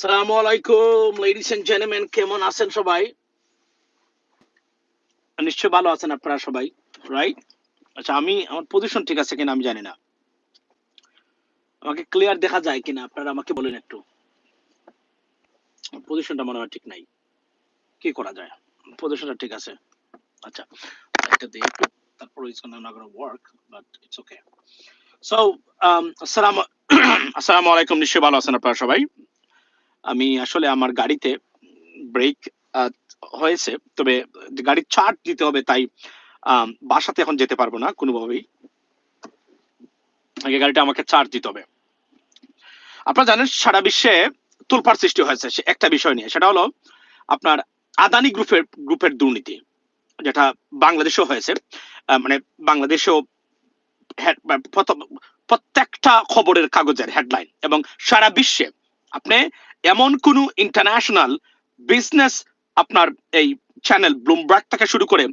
আসসালামু আলাইকুম ladies and gentleman কেমন আছেন সবাই? নিশ্চয় ভালো আছেন আপনারা সবাই রাইট আচ্ছা আমি, আমার পজিশন ঠিক আছে কিনা আমি জানি না। আমাকে ক্লিয়ার দেখা যায় কিনা, আপনারা আমাকে বলেন একটু। পজিশনটা মনে হয় ঠিক নাই। কি করা যায়? পজিশনটা ঠিক আছে। আচ্ছা একটা দিই একটু, তারপর it's not gonna work but it's okay so আসসালামু আসসালামু আলাইকুম, নিশ্চয়ই ভালো আছেন আপনারা সবাই? আমি আসলে আমার গাড়িতে ব্রেক হয়েছে, তবে গাড়ির চার্জ দিতে হবে তাই বাসাতে এখন যেতে পারব না কোনোভাবেই। আগে গাড়িটা আমাকে চার্জ দিতে হবে। আপনারা জানেন সারা বিশ্বে তোলপাড় সৃষ্টি হয়েছে একটা বিষয় নিয়ে। সেটা হলো আপনার আদানি গ্রুপের গ্রুপের দুর্নীতি, যেটা বাংলাদেশেও হয়েছে। মানে বাংলাদেশেও প্রত্যেকটা খবরের কাগজের হেডলাইন এবং সারা বিশ্বে আপনি এমন কোন ইন্টারন্যাশনাল বিজনেস আপনার এই চ্যানেল ব্লুমবার্গ থেকে শুরু করে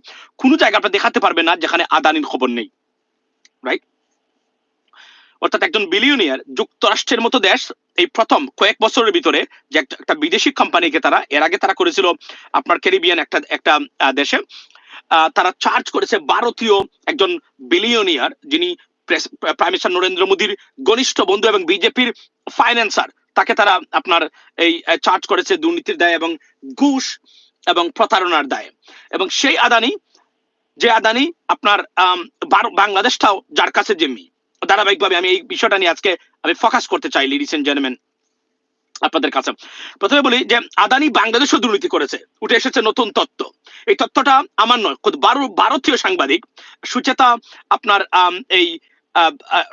কোন জায়গা আপনি দেখাতে পারবেন না যেখানে আদানির খবর নেই রাইট অর্থাৎ একজন বিলিয়নিয়ার যুক্তরাষ্ট্রের মতো দেশ, এই প্রথম কয়েক বছরের ভিতরে যে একটা বিদেশি কোম্পানিকে তারা, এর আগে তারা করেছিল আপনার ক্যারিবিয়ান একটা একটা দেশে তারা চার্জ করেছে ভারতীয় একজন বিলিয়নিয়ার যিনি প্রাইম মিনিস্টার নরেন্দ্র মোদীর ঘনিষ্ঠ বন্ধু এবং বিজেপির ফাইন্যান্সার তাকে তারা আপনার এই চার্জ করেছে দুর্নীতির দায় এবং ঘুষ এবং প্রতারণার দায়। এবং সেই আদানি, যে আদানি আপনার বাংলাদেশটাও যার কাছে জিম্মি ধারাবাহিকভাবে আমি এই বিষয়টা নিয়ে আজকে আমি ফোকাস করতে চাই লিডিস এন্ড জেন্টলম্যান আপনাদের কাছে। প্রথমে বলি যে আদানি বাংলাদেশও দুর্নীতি করেছে। উঠে এসেছে নতুন তত্ত্ব। এই তত্ত্বটা আমার নয় ভারতীয় সাংবাদিক সুচেতা আপনার এই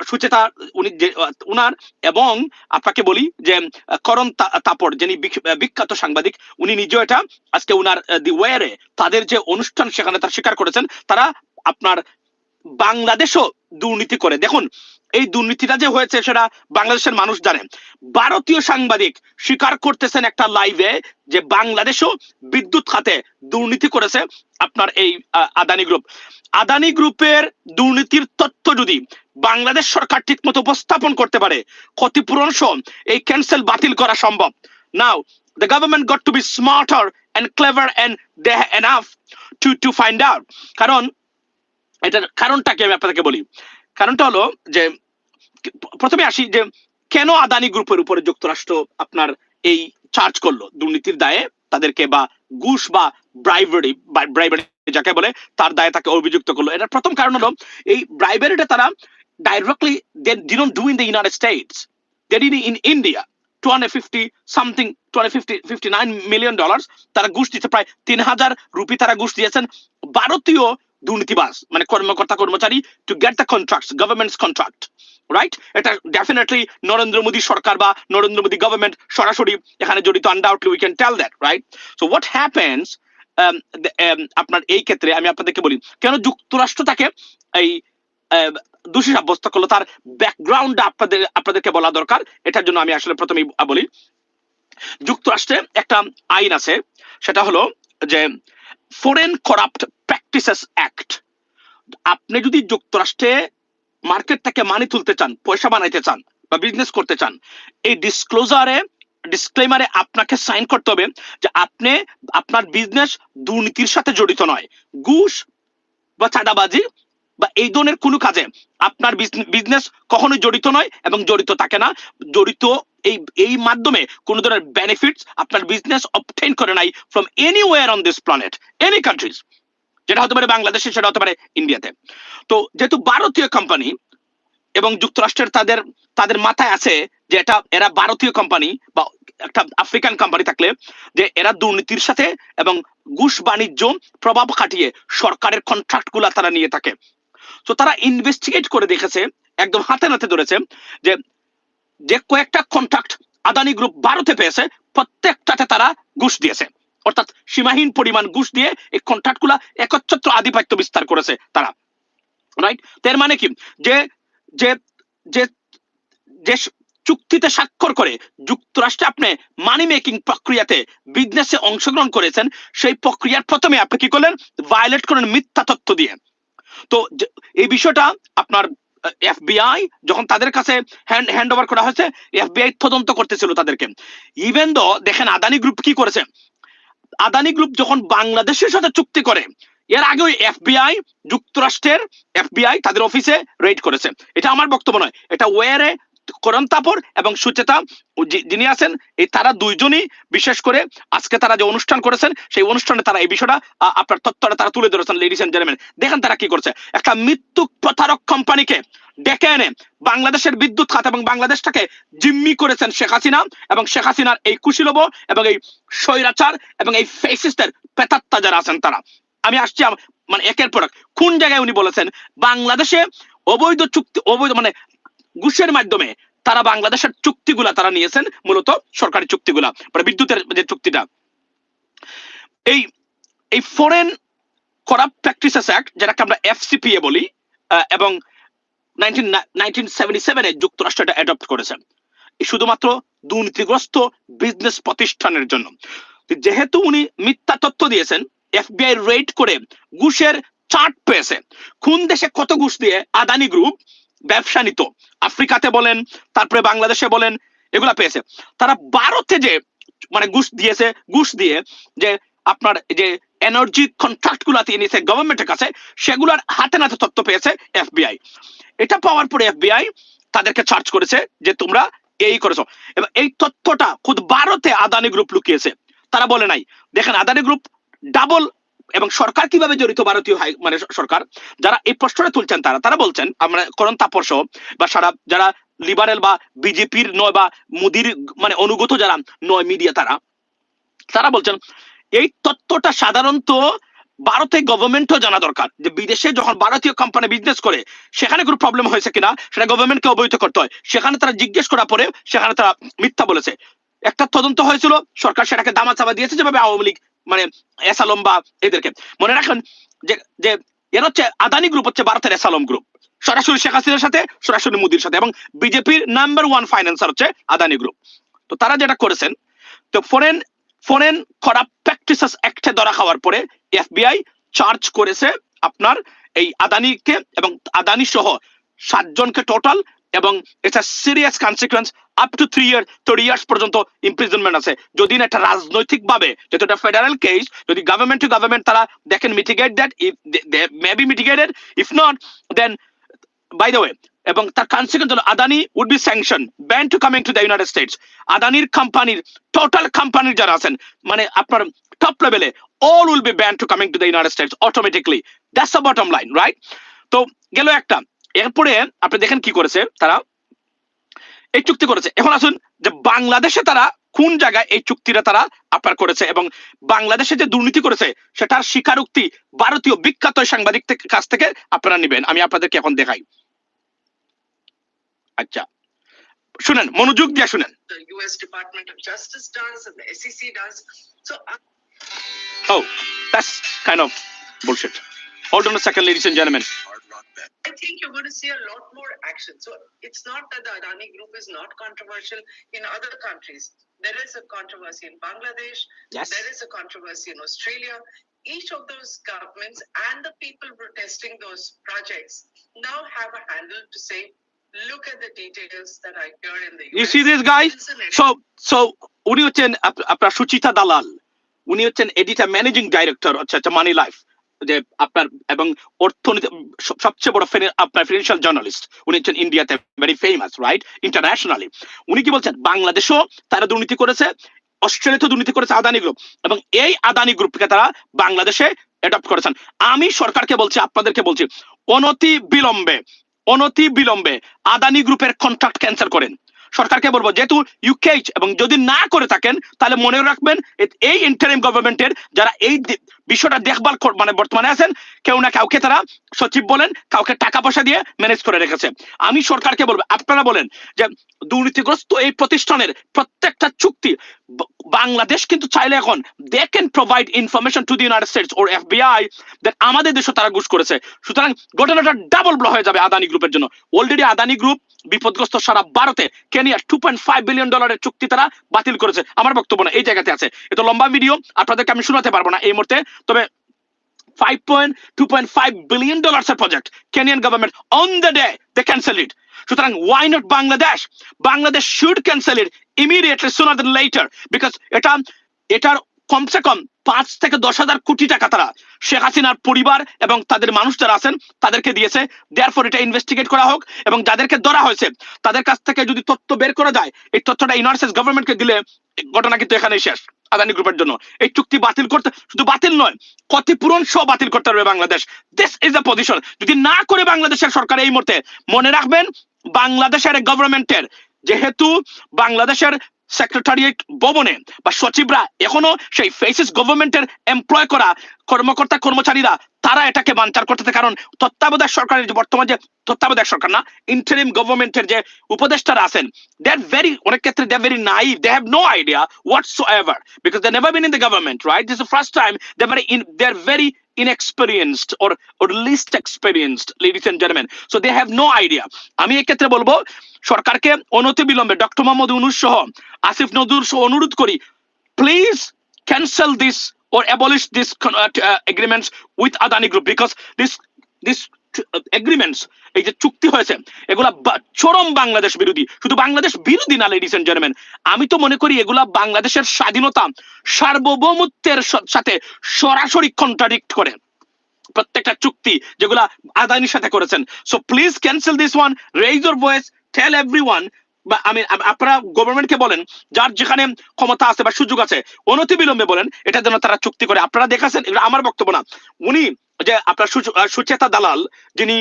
সুচেতা উনি উনার এবং আপনাকে বলি যে করণ তাপর যিনি বিখ- বিখ্যাত সাংবাদিক, উনি নিজেও এটা আজকে উনার দি ওয়ারে তাদের যে অনুষ্ঠান সেখানে তারা স্বীকার করেছেন, তারা আপনার বাংলাদেশও দুর্নীতি করে। দেখুন এই দুর্নীতিটা যে হয়েছে সেটা বাংলাদেশের মানুষ জানে। ভারতীয় সাংবাদিক স্বীকার করতেছেন একটা লাইভে যে বাংলাদেশও বিদ্যুৎ খাতে দুর্নীতি করেছে আপনার এই আদানি গ্রুপ আদানি গ্রুপের দুর্নীতির তথ্য যদি বাংলাদেশ সরকার ঠিক মতো উপস্থাপন করতে পারে, ক্ষতিপূরণ সহ এই ক্যান্সেল বাতিল করা সম্ভব। নাও the government got to be smarter and clever and they enough to to find out কারণ, এটার কারণটা কি আমি আপনাদেরকে বলি। কারণটা হলো যে প্রথমে আসি যে, কেন আদানি গ্রুপের উপরে যুক্তরাষ্ট্র আপনার এই চার্জ করল? দুর্নীতির দায়ে তাদেরকে বা ঘুষ বা ব্রাইভারি ব্রাইভারি যাকে বলে, তার দায়ে তাকে অভিযুক্ত করল। এটার প্রথম কারণ হলো, এই ব্রাইভারিটা তারা directly they didn't do in the United States they did in India two hundred fifty something two hundred fifty fifty nine million dollar তারা ঘুষ দিতে, প্রায় তিন হাজার রুপি তারা ঘুষ দিয়েছেন। ভারতীয় দুর্নীতিবাজ মানে কর্মকর্তা কর্মচারী to get the contract governments contract right এটা ডেফিনেটলি নরেন্দ্র মোদী সরকার বা নরেন্দ্র মোদী গভর্নমেন্ট সরাসরি এখানে জড়িত undoubtedly we can tell that right so what happens আপনার এই ক্ষেত্রে আমি আপনাদেরকে বলি কেন যুক্তরাষ্ট্র তাকে এই আহ, দোষী সাব্যস্ত করল? তার ব্যাকগ্রাউন্ড আপনাদের আপনাদেরকে বলা দরকার এটার জন্য আমি আসলে প্রথমেই বলি। যুক্তরাষ্ট্রে একটা আইন আছে সেটা হলো যে ফরেন করাপ্ট প্র্যাকটিসেস অ্যাক্ট আপনি যদি যুক্তরাষ্ট্রে মার্কেট থেকে মানি তুলতে চান, পয়সা বানাইতে চান বা বিজনেস করতে চান, এই ডিসক্লোজারে ডিসক্লেমারে আপনাকে সাইন করতে হবে যে আপনি, আপনার বিজনেস দুর্নীতির সাথে জড়িত নয়। ঘুষ বা চাঁদাবাজি বা এই ধরনের কোনো কাজে আপনার বিজনেস কখনোই জড়িত নয় এবং জড়িত থাকে না। জড়িত এই এই মাধ্যমে কোনো ধরনের বেনিফিটস আপনার বিজনেস অবটেইন করে নাই from anywhere on this planet any countries যেটা হতে পারে বাংলাদেশে, সেটা হতে পারে ইন্ডিয়াতে তো যেহেতু ভারতীয় কোম্পানি এবং যুক্তরাষ্ট্রের তাদের তাদের মাথায় আছে যে এটা, এরা ভারতীয় কোম্পানি বা একটা আফ্রিকান কোম্পানি থাকলে যে এরা দুর্নীতির সাথে এবং ঘুষ বাণিজ্য প্রভাব খাটিয়ে সরকারের কন্ট্রাক্টগুলা তারা নিয়ে থাকে। তো তারা ইনভেস্টিগেট করে দেখেছে, একদম হাতে নাতে ধরেছে যে যে কয়েকটা কন্ট্রাক্ট আদানি গ্রুপ ভারতে পেয়েছে, প্রত্যেকটাতে তারা ঘুষ দিয়েছে। অর্থাৎ সীমাহীন পরিমাণ ঘুষ দিয়ে এই কন্ট্রাক্টগুলা একচ্ছত্র আধিপত্য বিস্তার করেছে তারা। রাইট এর মানে কি? যে যে যে যে চুক্তিতে স্বাক্ষর করে যুক্তরাষ্ট্রে আপনি মানি মেকিং প্রক্রিয়াতে বিজনেসে অংশগ্রহণ করেছেন, সেই প্রক্রিয়ার প্রথমে আপনি কি করলেন? ভায়োলেট করেন মিথ্যা তথ্য দিয়ে। তো এই বিষয়টা আপনার এফবিআই যখন তাদের কাছে হ্যান্ড হ্যান্ড ওভার করা হয়েছে এফবিআই তদন্ত করতেছিল তাদেরকে। ইভেন দো দেখেন আদানি গ্রুপ কি করেছে? আদানি গ্রুপ যখন বাংলাদেশের সাথে চুক্তি করে, এর আগে ওই এফবিআই যুক্তরাষ্ট্রের এফবিআই তাদের অফিসে রেড করেছে। এটা আমার বক্তব্য নয়, এটা ওয়ারে করণ তাপর এবং সুচেতা যিনি আছেন, এই তারা দুইজনই বিশেষ করে আজকে তারা যে অনুষ্ঠান করেছেন, সেই অনুষ্ঠানে তারা এই বিষয়টা আপনার তথ্যটা তারা তুলে ধরেছেন লেডিস এন্ড জেন্টলম্যান দেখেন তারা কি করছে। একটা মৃত্যু প্রতারক কোম্পানিকে ডেকে এনে বাংলাদেশের বিদ্যুৎ খাত এবং বাংলাদেশটাকে জিম্মি করেছেন শেখ হাসিনা এবং শেখ হাসিনার এই কুশীলব এবং এই স্বৈরাচার এবং এই ফেসিস্টের পেতাত্তা যারা আছেন তারা। আমি আসছি মানে একের পর। কোন জায়গায় উনি বলেছেন? বাংলাদেশে অবৈধ চুক্তি অবৈধ মানে ঘুষের মাধ্যমে তারা বাংলাদেশের চুক্তিগুলা তারা নিয়েছেন, মূলত সরকারি চুক্তিগুলা মানে বিদ্যুতের যে চুক্তিটা। এই এই ফরেন করাপ্ট প্র্যাকটিসেস অ্যাক্ট যেটাকে আমরা এফসিপিএ বলি এবং নাইনটিন যুক্তরাষ্ট্র এটা অ্যাডপ্ট শুধুমাত্র দুর্নীতিগ্রস্ত বিজনেস প্রতিষ্ঠানের জন্য। যেহেতু উনি মিথ্যা তথ্য দিয়েছেন এফবিআই রেড করে ঘুষের চার্ট পেয়েছে। কোন দেশে কত ঘুষ দিয়ে আদানি গ্রুপ ব্যবসা নিত। আফ্রিকাতে বলেন, তারপরে বাংলাদেশে বলেন, এগুলা পেয়েছে। তারা ভারতে যে মানে ঘুষ দিয়েছে, ঘুষ দিয়ে যে আপনার যে এনার্জি কন্ট্রাক্টগুলা দিয়ে নিয়েছে গভর্নমেন্টের কাছে, সেগুলার হাতে নাতে তথ্য পেয়েছে এফবিআই এটা পাওয়ার পরে এফবিআই তাদেরকে চার্জ করেছে যে তোমরা এই করেছ। এবং এই তথ্যটা খুদ ভারতে আদানি গ্রুপ লুকিয়েছে। তারা বলে নাই, দেখেন আদানি গ্রুপ ডাবল এবং সরকার কীভাবে জড়িত ভারতীয় হাই মানে সরকার? যারা এই প্রশ্নটা তুলছেন তারা তারা বলছেন, আমরা করণ তাপর সহ বা সারা যারা লিবারেল বা বিজেপির নয় বা মোদির মানে অনুগত যারা নয় মিডিয়া তারা তারা বলছেন, এই তথ্যটা সাধারণত ভারতের গভর্নমেন্টও জানা দরকার। যে বিদেশে যখন ভারতীয় কোম্পানি বিজনেস করে, সেখানে কোনো প্রবলেম হয়েছে কিনা, সেটা গভর্নমেন্টকে অবহিত করতে হয়। সেখানে তারা জিজ্ঞেস করার পরে সেখানে তারা মিথ্যা বলেছে। একটা তদন্ত হয়েছিল, সরকার সেটাকে দামা চাপা দিয়েছে, যেভাবে আওয়ামী লীগ মানে এসালম বা এদেরকে। মনে রাখেন যে যে এর হচ্ছে আদানি গ্রুপ হচ্ছে ভারতের এসালম গ্রুপ সরাসরি শেখ হাসিনার সাথে, সরাসরি মোদির সাথে এবং বিজেপির নাম্বার ওয়ান ফাইন্যান্সার হচ্ছে আদানি গ্রুপ তো তারা যেটা করেছেন, তো ফরেন ফরেন করাপ্ট প্র্যাকটিসেস অ্যাক্টে ধরা খাওয়ার পরে এফবিআই চার্জ করেছে আপনার এই আদানিকে এবং আদানি সহ সাতজনকে টোটাল এবং এটা serious consequence up to three year three years পর্যন্ত ইমপ্রিজনমেন্ট আছে। যদি না এটা রাজনৈতিক ভাবে যেহেতু এটা ফেডারেল কেস যদি গভর্নমেন্ট টু গভর্নমেন্ট তারা দেখেন mitigate that if they may be mitigated if not then by the way এবং তার কনসিকুয়েন্স হলো Adani would be sanction ban to coming to the United States আদানির কোম্পানির টোটাল কোম্পানির যারা আছেন মানে আপনার টপ লেভেলে all will be ban to coming to the United States automatically that's the bottom line right তো গেল একটা। এরপরে আপনি দেখেন কি করেছে তারা? এই চুক্তি করেছে। এখন আসুন যে বাংলাদেশে তারা কোন জায়গায় এই চুক্তিটা তারা আপনার করেছে এবং বাংলাদেশে যে দুর্নীতি করেছে সেটার স্বীকারোক্তি ভারতীয় বিখ্যাত সাংবাদিক কাছ থেকে আপনারা নেবেন। আমি আপনাদেরকে এখন দেখাই। আচ্ছা শুনেন মনোযোগ দিয়ে শুনেন। Oh, that's kind of bullshit. Hold on a second, ladies and gentlemen. I think you're going to see a lot more action. So it's not that the Adani Group is not controversial in other countries. There is a controversy in Bangladesh. Yes. There is a controversy in Australia. Each of those governments and the people protesting those projects now have a handle to say, look at the details that are here in the US. You see this guys? Listen and- So, so উনি হচ্ছেন up- আপনার সুচিতা দালাল উনি হচ্ছেন editor managing director হচ্ছে হচ্ছে মানি life যে আপনার এবং অর্থনীতি সবচেয়ে বড় আপনার ফিনান্সিয়াল জার্নালিস্ট উনি হচ্ছেন ইন্ডিয়াতে ভেরি ফেমাস রাইট ইন্টারন্যাশনালি উনি কি বলছেন? বাংলাদেশও তারা দুর্নীতি করেছে অস্ট্রেলিয়াতে দুর্নীতি করেছে আদানি গ্রুপ এবং এই আদানি গ্রুপকে তারা বাংলাদেশে অ্যাডপ্ট করেছেন। আমি সরকারকে বলছি, আপনাদেরকে বলছি অনতি বিলম্বে অনতি বিলম্বে আদানি গ্রুপের কন্ট্রাক্ট ক্যান্সেল করেন। সরকারকে বলব, যেহেতু ইউকে এবং যদি না করে থাকেন, তাহলে মনে রাখবেন এই ইন্টারিম গভর্নমেন্টের যারা এই বিষয়টা দেখভাল মানে বর্তমানে আছেন, কেউ না কাউকে তারা সচিব বলেন, কাউকে টাকা পয়সা দিয়ে ম্যানেজ করে রেখেছে। আমি সরকারকে বলব, আপনারা বলেন যে দুর্নীতিগ্রস্ত এই প্রতিষ্ঠানের প্রত্যেকটা চুক্তি বাংলাদেশ কিন্তু চাইলে এখন they can provide information to the United States or FBI that আমাদের দেশে তারা ঘুষ করেছে। সুতরাং ঘটনাটা ডাবল ব্লো হয়ে যাবে আদানি গ্রুপের জন্য। অলরেডি আদানি গ্রুপ বিপদগ্রস্ত সারা ভারতে কেনিয়ার টু পয়েন্ট ফাইভ বিলিয়ন ডলারের চুক্তি তারা বাতিল করেছে। আমার বক্তব্য না, এই জায়গাতে আছে। এটা লম্বা ভিডিও আপনাদেরকে আমি শোনাতে পারব না এই মুহূর্তে। তবে 5.2.5 billion dollars a project. Kenyan government on the day, they cancel it. সুতরাং, why not Bangladesh? Bangladesh should cancel it immediately, sooner than later, because এটা, এটার কমসে কম পাঁচ থেকে দশ হাজার কোটি টাকা তারা, শেখ হাসিনার পরিবার এবং তাদের মানুষ যারা আছেন, তাদেরকে দিয়েছে দেয়ার ফর এটা ইনভেস্টিগেট করা হোক এবং যাদেরকে ধরা হয়েছে, তাদের কাছ থেকে যদি তথ্য বের করা যায়, এই তথ্যটা ইউনাইটেড গভর্নমেন্টকে দিলে ঘটনা কিন্তু এখানেই শেষ আদানি গ্রুপের জন্য। এই চুক্তি বাতিল করতে শুধু বাতিল নয়, ক্ষতিপূরণ সহ বাতিল করতে পারবে Bangladesh. This is the position যদি না করে বাংলাদেশের সরকার এই মুহূর্তে, মনে রাখবেন, বাংলাদেশের গভর্নমেন্টের যেহেতু বাংলাদেশের সেক্রেটারিয়েট ভবনে বা সচিবরা এখনও সেই ফেসিস গভর্নমেন্টের এমপ্লয় করা কর্মকর্তা, কর্মচারীরা, তারা এটাকে বানচার করতেছে। কারণ তত্ত্বাবধায়ক সরকারের যে বর্তমান যে তত্ত্বাবধায়ক সরকার না ইন্টারিম গভর্নমেন্টের যে উপদেষ্টারা আছেন দে আর ভেরি অনেক ক্ষেত্রে they very naive they have no idea what's ever because they never been in the government right this first time they very in they are very inexperienced or or least experienced ladies and gentlemen so they have no idea আমি এক্ষেত্রে বলব সরকারকে অনতি বিলম্বে doctor Mohammad Yunus সহ আসিফ নজরুল সহ অনুরোধ করি please cancel this or abolish this uh, uh, agreements with Adani Group because this this agreements, এই যে চুক্তি হয়েছে, এগুলা চরম বাংলাদেশ বিরোধী। শুধু বাংলাদেশ বিরোধী না লেডিস এন্ড জেন্টলম্যান আমি তো মনে করি এগুলা বাংলাদেশের স্বাধীনতা সার্বভৌমত্বের সাথে সরাসরি কন্ট্রাডিক্ট করে। প্রত্যেকটা চুক্তি যেগুলা আদানির সাথে করেছেন। So please cancel this one raise your voice tell everyone বা, আমি আপ- আপনারা গভর্নমেন্টকে বলেন, যার যেখানে ক্ষমতা আছে বা সুযোগ আছে অনতি বিলম্বে বলেন, এটা যেন তারা চুক্তি করে। আপনারা দেখেছেন এগুলো আমার বক্তব্য না। উনি যে আপনার সুচেতা দালাল, যিনি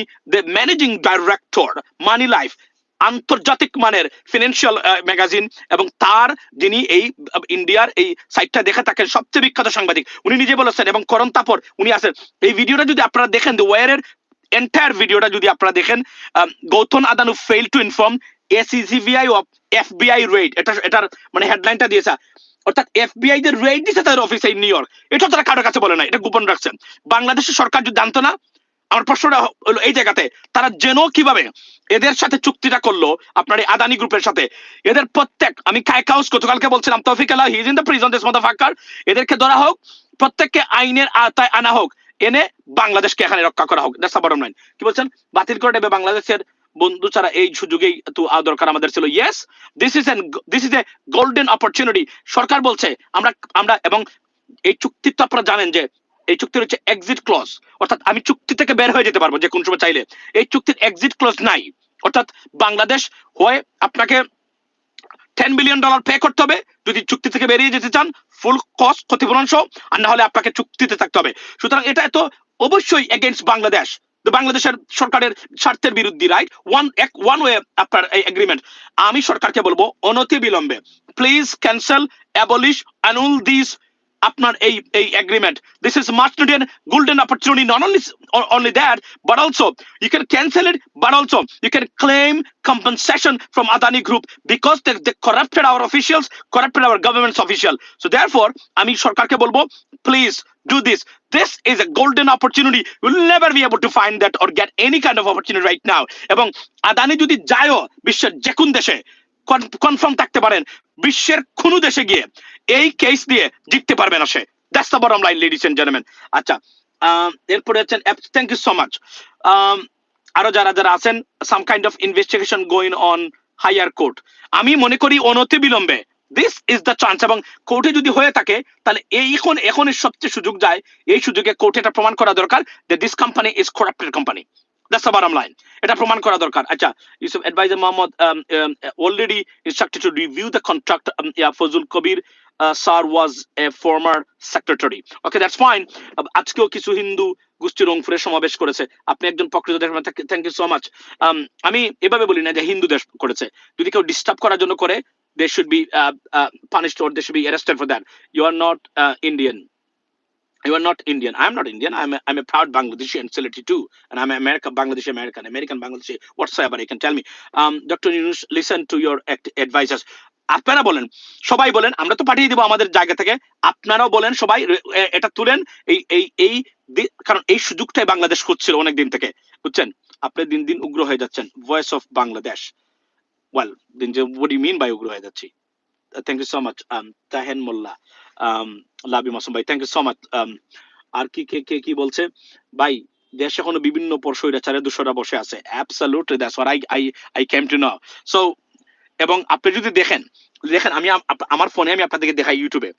ম্যানেজিং ডাইরেক্টর মানি লাইফ আন্তর্জাতিক মানের ফিনান্সিয়াল ম্যাগাজিন এবং তার যিনি এই ইন্ডিয়ার এই সাইটটা দেখে থাকেন, সবচেয়ে বিখ্যাত সাংবাদিক, উনি নিজে বলেছেন, এবং করণ তাপর উনি আছেন। এই ভিডিওটা যদি আপনারা দেখেন দ্য ওয়ারের এন্টায়ার ভিডিওটা যদি আপনারা দেখেন Gautam Adani fail to inform এসিসিভিআই of FBI raid এটা, এটার মানে হেডলাইনটা দিয়েছে। অর্থাৎ এফবিআই দের রেড দিছে তাদের অফিসে নিউ ইয়র্ক এটা তারা কারোর কাছে বলে না এটা গোপন রাখছেন। বাংলাদেশের সরকার যদি জানতো না, আমার প্রশ্নটা হলো এই জায়গাতে, তারা যেন কীভাবে এদের সাথে চুক্তিটা করল, আপনার এই আদানি গ্রুপের সাথে। এদের প্রত্যেক, আমি কাউস গতকালকে বলছিলাম, তৌফিক আল্লাহ his in the prison this motherfucker এদেরকে ধরা হোক, প্রত্যেককে আইনের আওতায় আনা হোক, এনে বাংলাদেশকে এখানে রক্ষা করা হোক। দ্যাটস বটম লাইন কি বলছেন? বাতিল করে দেবে বাংলাদেশের বন্ধু ছাড়া এই সুযোগেই তো দরকার আমাদের ছিল। Yes this is an this is a golden opportunity সরকার বলছে, আমরা আমরা এবং এই চুক্তি তো আপনারা জানেন যে, এই চুক্তির হচ্ছে এক্সিট ক্লজ অর্থাৎ আমি চুক্তি থেকে বের হয়ে যেতে পারব যে কোন সময় চাইলে। এই চুক্তির এক্সিট ক্লজ নাই। অর্থাৎ বাংলাদেশ হয় আপনাকে টেন বিলিয়ন ডলার পে করতে হবে। যদি চুক্তি থেকে বেরিয়ে যেতে চান ফুল কস্ট ক্ষতিপূরণ সহ, আর না হলে আপনাকে চুক্তিতে থাকতে হবে। সুতরাং এটা তো অবশ্যই এগেনস্ট বাংলাদেশ। বাংলাদেশের সরকারের স্বার্থের বিরুদ্ধে রাইট ওয়ান এক ওয়ান ওয়ে আপনার এই এগ্রিমেন্ট আমি সরকারকে বলব, অনতি বিলম্বে please cancel abolish annul this আপনার এই এই agreement this is must need golden opportunity not only only that but also you can cancel it but also you can claim compensation from Adani Group because they, they corrupted our officials corrupted our government's official so therefore আমি সরকারকে বলব please do this this is a golden opportunity you'll never be able to find that or get any kind of opportunity right now এবং আদানি যদি যায়ও বিশ্বের যে কোন দেশে confirm থাকতে পারেন বিশ্বের কোনো দেশে গিয়ে এই কেস দিয়ে জিততে পারবে না সে। That's the bottom line ladies and gentleman আচ্ছা এরপরে হচ্ছেন থ্যাংক ইউ সো মাচ আরও যারা যারা আছেন some kind of investigation going on higher court আমি মনে করি অনতি বিলম্বে দিস ইজ দ্য চান্স এবং কোর্টে যদি হয়ে থাকে তাহলে এই এখন এখন সবচেয়ে সুযোগ যায় এই সুযোগে কোর্টে এটা প্রমাণ করা দরকার যে this company is corrupted company that's the bottom line এটা প্রমাণ করা দরকার। আচ্ছা Yusuf adviser Muhammad already to review the contract um, yeah, Kabir uh, was a former secretary okay that's fine ah, আজকেও কিছু হিন্দু গোষ্ঠী রংপুরে সমাবেশ করেছে আপনি একজন প্রকৃত দেশ থ্যাংক ইউ সো মাচ আমি এভাবে বলি না যে হিন্দু দেশ করেছে যদি কেউ ডিস্টার্ব করার জন্য করে they should be punished or they should be arrested for that you are not uh, indian you are not indian i'm not indian i'm a, a proud bangladeshi and Sylheti too and i'm american bangladeshi american american bangladeshi whatsoever you can tell me um dr yunus listen to your advisors আপনারা বলেন, সবাই বলেন, আমরা তো পাঠিয়ে দিব আমাদের জায়গা থেকে। আপনারাও বলেন, সবাই এটা তুলেন। এই এই এই কারণ এই সুযোগটাই বাংলাদেশ খুঁজছিল অনেক দিন থেকে, বুঝছেন? আপনি দিন দিন উগ্র হয়ে যাচ্ছেন। ভয়েস অফ বাংলাদেশ ওয়েল দিন যে, what do you উগ্র হয়ে যাচ্ছি? Thank you so much Tahen Mollah Labi Masum ভাই থ্যাংক ইউ সো মাচ আর কি, কে কে, কি বলছে? ভাই, দেশে এখনও বিভিন্ন পর স্বৈরাচারে দুশোরা বসে আছে। Absolutely that's what I I I came to know so এবং আপনি যদি দেখেন দেখেন আমি আমার ফোনে আমি আপনাদেরকে দেখাই ইউটিউবে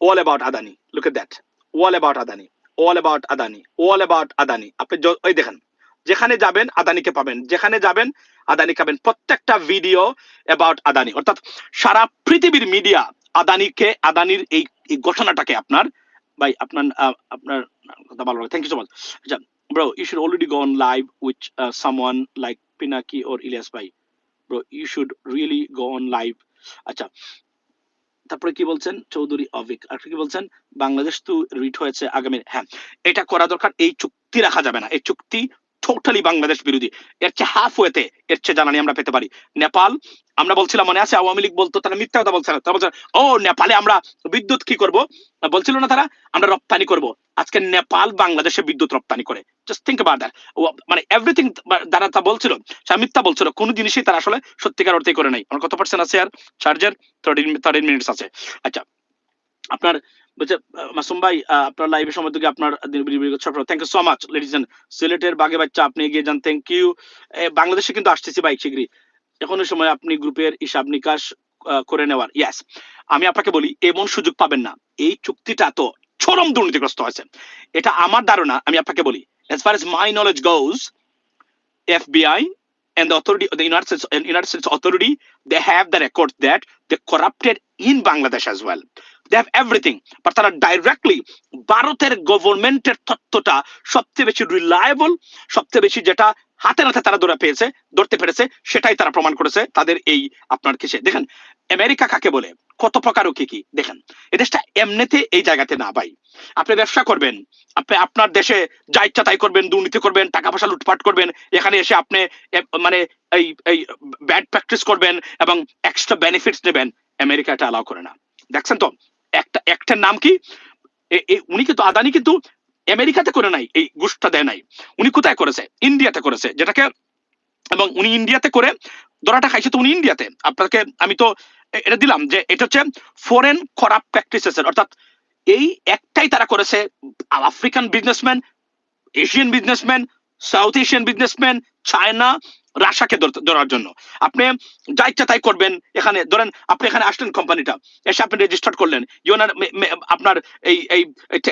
all about Adani look that all about Adani all about Adani all about Adani আপনি ওই দেখেন, যেখানে যাবেন আদানিকে পাবেন, যেখানে যাবেন আদানি পাবেন প্রত্যেকটা ভিডিও অ্যাবাউট আদানি অর্থাৎ সারা পৃথিবীর মিডিয়া আদানিকে আদানির এই ঘটনাটাকে আপনার, ভাই, আপনার আপনার, কথা ভালো লাগে। থ্যাংক ইউ সো মাচ আচ্ছা bro you should already go on live with someone like Pinaki or Ilias ভাই bro you should really go on live আচ্ছা তারপরে কি বলছেন? চৌধুরী অভিক। আর কি বলছেন? বাংলাদেশ তো রিট হয়েছে আগামী হ্যাঁ এটা করা দরকার, এই চুক্তি রাখা যাবে না। এই চুক্তি টোটালি বাংলাদেশ বিরোধী। এর চেয়ে হাফ ওয়েতে এর চেয়ে জানানি আমরা পেতে পারি। নেপাল, আমরা বলছিলাম মনে আছে, আওয়ামী লীগ বলতো, তারা মিথ্যা কথা বলছে না তারা বলছে ও, নেপালে আমরা বিদ্যুৎ কি করব? বলছিল না তারা, আমরা রপ্তানি করব। আজকে নেপাল বাংলাদেশে বিদ্যুৎ রপ্তানি করে। জাস্ট থিঙ্ক অ্যাবাউট দ্যাট মানে এভরিথিং যারা তা বলছিল সে মিথ্যা বলছিল, কোনো জিনিসই তারা আসলে সত্যিকার অর্থে করে নাই। আমার কত পার্সেন্ট আছে আর চার্জার থার্টিন থার্টিন মিনিটস আছে। আচ্ছা আপনার, বলছে মাসুম ভাই আপনার লাইভের সময় থেকে আপনার thank you so much ladies and সিলেটের বাগে বাচ্চা, আপনি এগিয়ে যান থ্যাংক ইউ বাংলাদেশে কিন্তু আসতেছি ভাই শীঘ্রই এখনও সময় আপনি গ্রুপের হিসাব নিকাশ করে নেওয়ার। ইয়াস আমি আপনাকে বলি, এমন সুযোগ পাবেন না। এই চুক্তিটা তো চরম দুর্নীতিগ্রস্ত হয়েছে। এটা আমার ধারণা, আমি আপনাকে বলি। As far as my knowledge goes FBI and the authority the United States United States authority they have the record that they corrupted in Bangladesh as well they have everything. But তারা directly ভারতের গভর্নমেন্টের তথ্যটা সবচেয়ে বেশি reliable সবচেয়ে বেশি যেটা হাতে তারা ধরে পেয়েছে, ধরতে পেরেছে, সেটাই তারা প্রমাণ করেছে তাদের এই আপনার কিসে দেখেন, আমেরিকা কাকে বলে? কত প্রকার ও কি কি? দেখেন দেশটা এমনিতে এই জায়গাতে না ভাই। আপনি ব্যবসা করবেন, আপনি আপনার দেশে যা ইচ্ছা তাই করবেন, দুর্নীতি করবেন, টাকা পয়সা লুটপাট করবেন, এখানে এসে আপনি মানে এই এই ব্যাড প্র্যাকটিস করবেন এবং এক্সট্রা বেনিফিটস নেবেন, আমেরিকা এটা অ্যালাউ করে না। দেখছেন তো? একটা একটার নাম কি? উনি কিন্তু আদানি কিন্তু আমেরিকাতে করে নাই, এই ঘুষটা দেয় নাই। উনি কোথায় করেছে? ইন্ডিয়াতে করেছে, যেটাকে, এবং উনি ইন্ডিয়াতে করে ধরাটা খাইছে, তো উনি ইন্ডিয়াতে। আপনাকে, আমি তো এটা দিলাম যে এটা হচ্ছে ফরেন করাপ্ট প্র্যাকটিসেস অর্থাৎ এই একটাই তারা করেছে, African businessman Asian businessman South Asian businessman China রাশাকে ধর- ধরার জন্য। আপনি যা ইচ্ছা তাই করবেন। এখানে ধরেন, আপনি এখানে আসলেন কোম্পানিটা এসে আপনি রেজিস্টার করলেন। ইউনার আপনার এই এই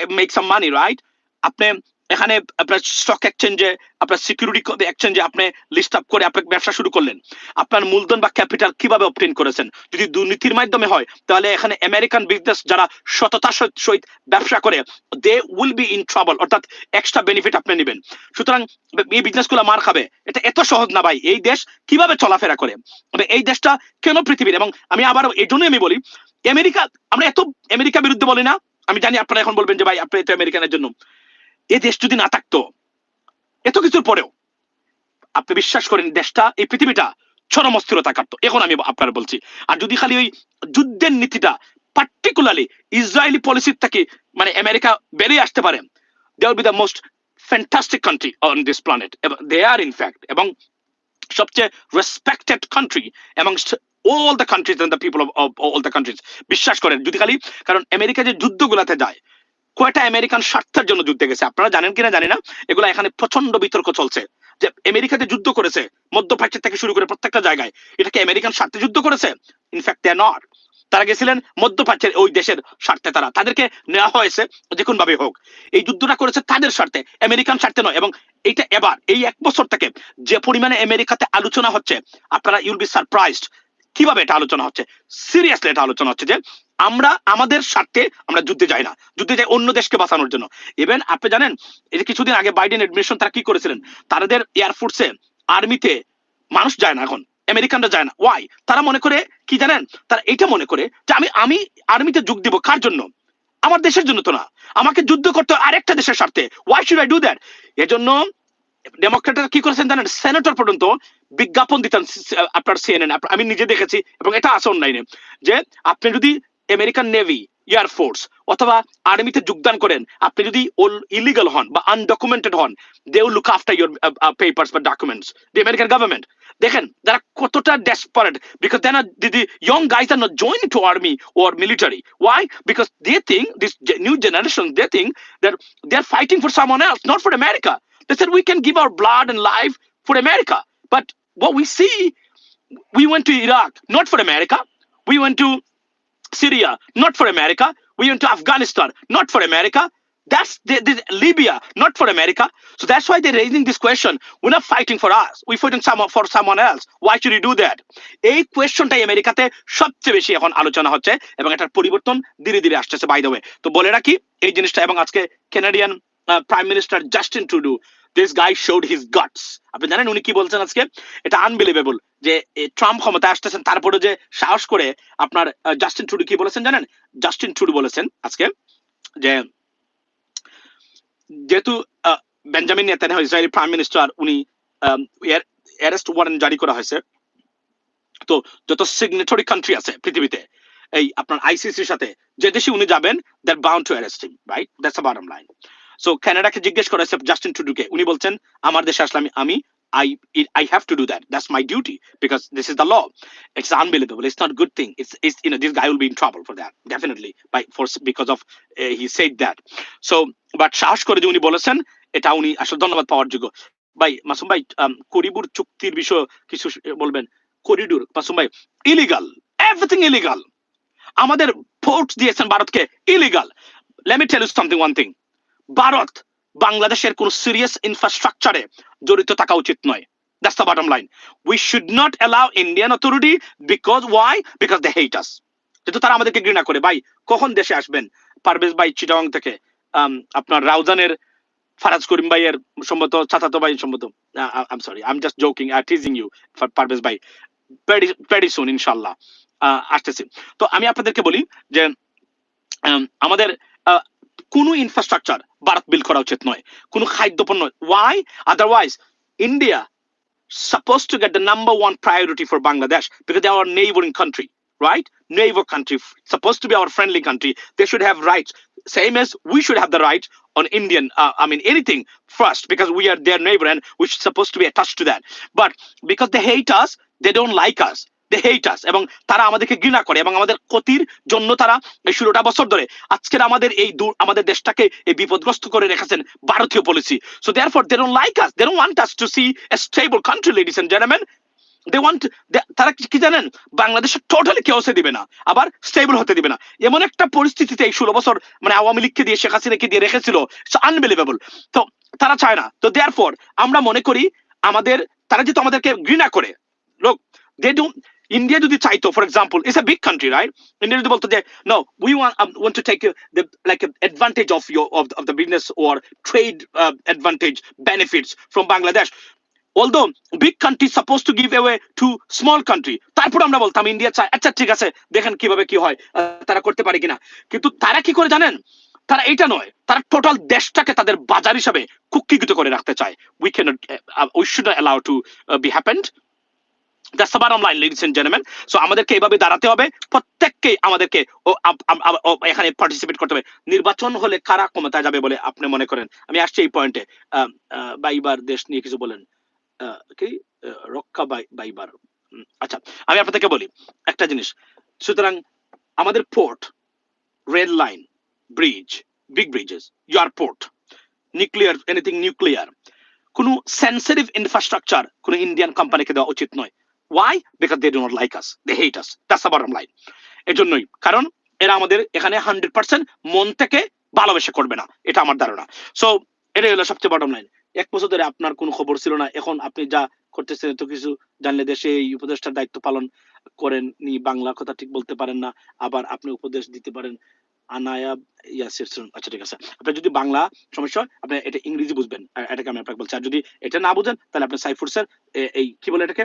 মেক সাম মানি রাইট আপনি এখানে আপনার স্টক এক্সচেঞ্জে আপনার সিকিউরিটি এক্সচেঞ্জে আপনি লিস্ট আপ করে আপনি ব্যবসা শুরু করলেন। আপনার মূলধন বা ক্যাপিটাল কীভাবে অবটেন করেছেন? যদি দুর্নীতির মাধ্যমে হয়, তাহলে এখানে আমেরিকান বিজনেস যারা সততার সহিত- ব্যবসা করে they will be in trouble অর্থাৎ এক্সট্রা বেনিফিট আপনি নেবেন। সুতরাং এই বিজনেসগুলো মার খাবে। এটা এত সহজ না ভাই। এই দেশ কীভাবে চলাফেরা করে? এই দেশটা কেন পৃথিবীর? এবং আমি আবার এই জন্যই আমি বলি আমেরিকা আমরা এত আমেরিকা বিরুদ্ধে বলি না। আমি জানি আপনারা এখন বলবেন যে ভাই, আপনি তো আমেরিকানের জন্য। এই দেশ যদি না থাকতো, এত কিছুর পরেও, আপনি বিশ্বাস করেন দেশটা, এই পৃথিবীটা চরম অস্থিরতা কাটতো। এখন আমি আপনার বলছি, আর যদি খালি ওই যুদ্ধের নীতিটা পার্টিকুলারলি ইসরায়েলি পলিসির থেকে মানে আমেরিকা বেরিয়ে আসতে পারে they will be the most fantastic country on this planet they are in fact এবং সবচেয়ে রেসপেক্টেড কান্ট্রি এবং all the countries and the people of all the countries বিশ্বাস করেন, যদি খালি, কারণ আমেরিকা যে যুদ্ধগুলাতে যায় কয়টা আমেরিকান স্বার্থের জন্য যুদ্ধে গেছে? আপনারা জানেন কিনা জানি না। এগুলো এখানে প্রচণ্ড বিতর্ক চলছে। যে আমেরিকাতে যুদ্ধ করেছে মধ্যপ্রাচ্য থেকে শুরু করে প্রত্যেকটা জায়গায় এটা কি আমেরিকান স্বার্থে যুদ্ধ করেছে? ইনফ্যাক্ট দে নট তারা গেছিলেন মধ্যপ্রাচ্যের ওই দেশের স্বার্থে তারা। তাদেরকে নেওয়া হয়েছে যে কোন ভাবে হোক। এই যুদ্ধটা করেছে তাদের স্বার্থে, আমেরিকান স্বার্থে নয়। এবং এইটা এবার, এই এক বছর থেকে যে পরিমাণে আমেরিকাতে আলোচনা হচ্ছে, আপনারা ইউল বি সারপ্রাইজড কীভাবে এটা আলোচনা হচ্ছে। সিরিয়াসলি এটা আলোচনা হচ্ছে যে আমরা আমাদের স্বার্থে আমরা যুদ্ধে যাই না। যুদ্ধে যাই অন্য দেশকে বাঁচানোর জন্য। ইভেন আপনি জানেন, এই কিছুদিন আগে বাইডেন এডমিনিস্ট্রেশন তারা কি করেছিলেন? তাদের এয়ারফোর্সে আর্মিতে মানুষ যায় না এখন। আমেরিকানরা যায় না। ওয়াই তারা মনে করে, কি জানেন? তারা এটা মনে করে যে আমি আমি আর্মিতে যোগ দিব কার জন্য? আমার দেশের জন্য তো না। আমাকে যুদ্ধ করতে হয় আরেকটা দেশের স্বার্থে। Why should I do that এজন্য ডেমোক্রেটরা কি করেছেন জানেন? সেনেটর পর্যন্ত বিজ্ঞাপন দিতেন আপনার সিএনএন আমি নিজে দেখেছি এবং এটা আছে অনলাইনে যে আপনি যদি আমেরিকান নেভি এয়ারফোর্স অথবা আর্মিতে যোগদান করেন। আপনি যদি ইলিগাল হন বা আনডকুমেন্টেড হন they will look after your papers বা ডকুমেন্টস দি আমেরিকান গভর্নমেন্ট দেখেন তারা কতটা desperate because then the the young guys are not join to army or military why because they think this new generation they think that they are fighting for someone else not for America they said we can give our blood and life for America. But what we see, we went to Iraq, not for America. We went to Syria, not for America. We went to Afghanistan, not for America. That's the, the, Libya, not for America. So that's why they're raising this question. We're not fighting for us. We're fighting some, for someone else. Why should you do that? এই কোয়েশ্চনটাই আমেরিকাতে সবচেয়ে বেশি এখন আলোচনা হচ্ছে এবং এটার পরিবর্তন ধীরে ধীরে আসতেছে বাই দ্য ওয়ে তো বলে রাখি এই জিনিসটা এবং আজকে Canadian prime minister Justin Tudu this guy showed his guts আপনি জানেন উনি কি বলছেন আজকে? এটা আনবিলিভেবল যে ট্রাম্প ক্ষমতায় আসতেছেন তারপরে যে সাহস করে আপনার জাস্টিন টুডু কি বলেছেন জানেন? জাস্টিন টুডু বলেছেন আজকে যে, যেহেতু Benjamin Netanyahu Israeli prime minister উনি অ্যারেস্ট ওয়ারেন্ট জারি করা হয়েছে। তো যত সিগনেটরি কান্ট্রি আছে পৃথিবীতে, এই আপনার আইসিসির সাথে, যে দেশে উনি যাবেন that bound to arrest him right that's a bottom line so কানাডাকে জিজ্ঞেস করা জাস্টিন টুডুকে উনি বলছেন আমার দেশে আসলে আমি I it, I have to do that. That's my duty because this is the law. It's unbelievable. It's not a good thing. It's, it's you know this guy will be in trouble for that definitely by for because of uh, he said that. So but সাহস করে যে উনি বলেছেন এটা উনি আসলে ধন্যবাদ পাওয়ার যোগ্য ভাই মাসুম ভাই um, করিবুর চুক্তির বিষয়ে কিছু বলবেন করিডোর মাসুম ভাই ইলিগাল এভরিথিং ইলিগাল আমাদের পোর্ট দিয়েছেন ভারতকে illegal let me tell you something one thing Bharat বাংলাদেশের কোন সিরিয়াস ইনফ্রাস্ট্রাকচারে জড়িত থাকা উচিত নয়। That's the bottom line we should not allow Indian authority because why because they hate us যেহেতু তারা আমাদেরকে ঘৃণা করে। ভাই, কখন দেশে আসবেন? পারভেজ ভাই চিটাং থেকে আপনার রাউজানের, ফারাজ করিম ভাইয়ের সম্ভবত চাচাতো ভাই সম্ভবত আম sorry I am just joking I teasing you Parvez ভাই। ভেরি সুন ইনশাল্লাহ আসতেছি। তো আমি আপনাদেরকে বলি যে আমাদের কোনো ইনফ্রাস্ট্রাকচার ভারত বিল করা উচিত নয় কোনো খাদ্য পণ্য why otherwise India supposed to get the number one priority for Bangladesh because they are our neighboring country, right? Neighbor country, supposed to be our friendly country. They should have rights, same as we should have the right on Indian. Uh, I mean, anything first because we are their neighbor and we're supposed to be attached to that. But because they hate us, they don't like us. They hate us এবং তারা আমাদেরকে ঘৃণা করে এবং আমাদের ক্ষতির জন্য তারা এই ষোলোটা বছর ধরে আজকের আমাদের এই দূর, আমাদের দেশটাকে এই বিপদগ্রস্ত করে রেখেছেন ভারতীয় policy so therefore they don't like us they don't want us to see a stable country ladies and gentleman they want তারা কি জানেন? বাংলাদেশে টোটালি কেওসে দিবে না, আবার স্টেবল হতে দিবে না। এমন একটা পরিস্থিতিতে এই ষোলো বছর মানে আওয়ামী লীগকে দিয়ে, শেখ হাসিনাকে দিয়ে রেখেছিল আনবিলিভেবল তো তারা চায় না। তো দেয়ার ফর আমরা মনে করি আমাদের, তারা যেহেতু আমাদেরকে ঘৃণা করে লোক দে ডু ইন্ডিয়া যদি চাইতো for example it's a big country right India যদি বলতো যে no we want to take the like advantage of your of of the business or trade advantage benefits from Bangladesh although big country supposed to give away to small country. তারপর আমরা বলতাম India চায় আচ্ছা ঠিক আছে দেখেন কীভাবে কি হয় আহ, তারা করতে পারে কিনা। কিন্তু তারা কি করে জানেন? তারা এটা নয় তারা টোটাল দেশটাকে তাদের বাজার হিসাবে কুক্ষিগত করে রাখতে চায়। We can we should allow to be happened that's the bottom line ladies and gentleman so আমাদেরকে এইভাবে দাঁড়াতে হবে। প্রত্যেককে আমাদেরকে এখানে পার্টিসিপেট করতে হবে। নির্বাচন হলে কারা ক্ষমতায় যাবে বলে আপনি মনে করেন? আমি আসছি এই পয়েন্টে বাইবার দেশ নিয়ে কিছু বলেন। কি? রক্ষা বাই- বাইবার। আচ্ছা আমি আপনাদেরকে বলি একটা জিনিস। সুতরাং আমাদের port rail line bridge big bridges airport nuclear anything nuclear কোনো সেন্সিটিভ ইনফ্রাস্ট্রাকচার কোনো ইন্ডিয়ান কোম্পানিকে দেওয়া উচিত নয়। Why because they do not like us they hate us that's the bottom line এজন্যই। কারণ এরা আমাদের এখানে হান্ড্রেড পার্সেন্ট মন থেকে ভালোবেসে করবে না। এটা আমার ধারণা। সো এটাই হলো সবচেয়ে বটম লাইন এক বছর ধরে আপনার কোনো খবর ছিল না। এখন আপনি যা করতেছেন তো কিছু জানলে দেশে এই উপদেষ্টার দায়িত্ব পালন করেন নি বাংলা কথা ঠিক বলতে পারেন না। আবার আপনি উপদেশ দিতে পারেন। আনায়া। আচ্ছা ঠিক আছে। আপনি যদি বাংলা সমস্যা হয়, আপনি এটা ইংরেজি বুঝবেন। এটাকে আমি আপনাকে বলছি। আর যদি এটা না বুঝেন তাহলে আপনি সাইফুর স্যার এই কি বলে এটাকে?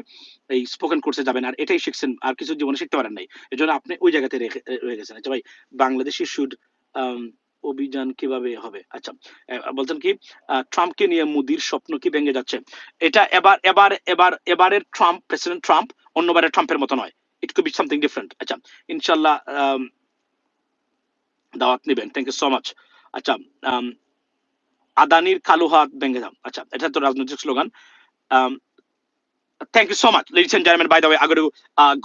এই স্পোকেন কোর্সে যাবেন। আর এটাই শিখছেন। আর কিছু জীবনে শিখতে পারেন নাই। এই জন্য আপনি ওই জায়গাতে রয়ে গেছেন। আচ্ছা ভাই বাংলাদেশি শুড অভিযান কীভাবে হবে? আচ্ছা বলছেন কি ট্রাম্পকে নিয়ে মোদির স্বপ্ন কি ভেঙে যাচ্ছে? এটা এবার এবার এবার এবারের ট্রাম্প প্রেসিডেন্ট ট্রাম্প অন্যবারের ট্রাম্পের মতো নয়। It could be something different আচ্ছা ইনশাল্লাহ দাওয়াত নেবেন। থ্যাংক ইউ সো মাচ আচ্ছা আদানির কালো হাত ভেঙে দাও আচ্ছা এটা তো রাজনৈতিক slogan. Thank you so much ladies and gentleman by the way I to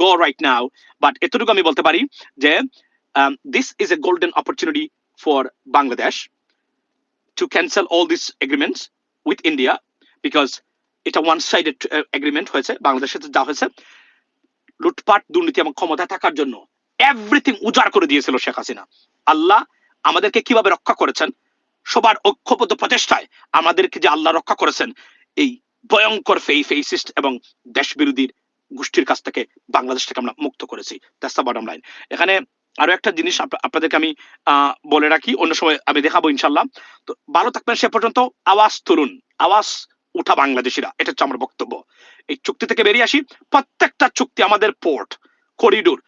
go right now but এতটুকু আমি বলতে পারি যে this is a golden opportunity for Bangladesh to cancel all this agreements with India because এটা one sided agreement হয়েছে বাংলাদেশের যা হয়েছে, লুটপাট, দুর্নীতি এবং ক্ষমতা থাকার জন্য। এভরিথিং উজাড় করে দিয়েছিল শেখ হাসিনা। আল্লাহ আমাদেরকে কীভাবে রক্ষা করেছেন? সবার ঐক্যবদ্ধ প্রচেষ্টায় আমাদেরকে যে আল্লাহ রক্ষা করেছেন, এই ভয়ঙ্কর ফেই ফেসিস্ট এবং দেশ বিরোধীর গোষ্ঠীর কাছ থেকে বাংলাদেশ থেকে আমরা মুক্ত করেছি বটম লাইন এখানে আরও একটা জিনিস আপনাদেরকে আমি বলে রাখি, অন্য সময় আমি দেখাবো ইনশাল্লাহ তো ভালো থাকবেন সে পর্যন্ত, আওয়াজ তুলুন, আওয়াজ উঠা বাংলাদেশিরা, এটা হচ্ছে আমার বক্তব্য। এই চুক্তি থেকে বেরিয়ে আসি, প্রত্যেকটা চুক্তি আমাদের পোর্ট করিডোর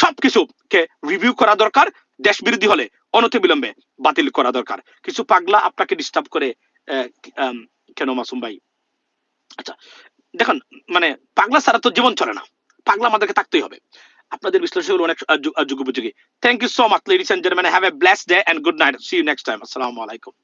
সবকিছুকে রিভিউ করা দরকার দেশ বিরোধী হলে অনতি বিলম্বে বাতিল করা দরকার। কিছু পাগলা আপনাকে ডিস্টার্ব করে কেন মাসুম ভাই? আচ্ছা দেখুন মানে পাগলা ছাড়া তো জীবন চলে না। পাগলা আমাদেরকে থাকতেই হবে। আপনাদের বিশ্লেষণ অনেক যুগোপযোগী thank you so much ladies and gentleman have a blessed day and good night see you next time আসসালামু আলাইকুম।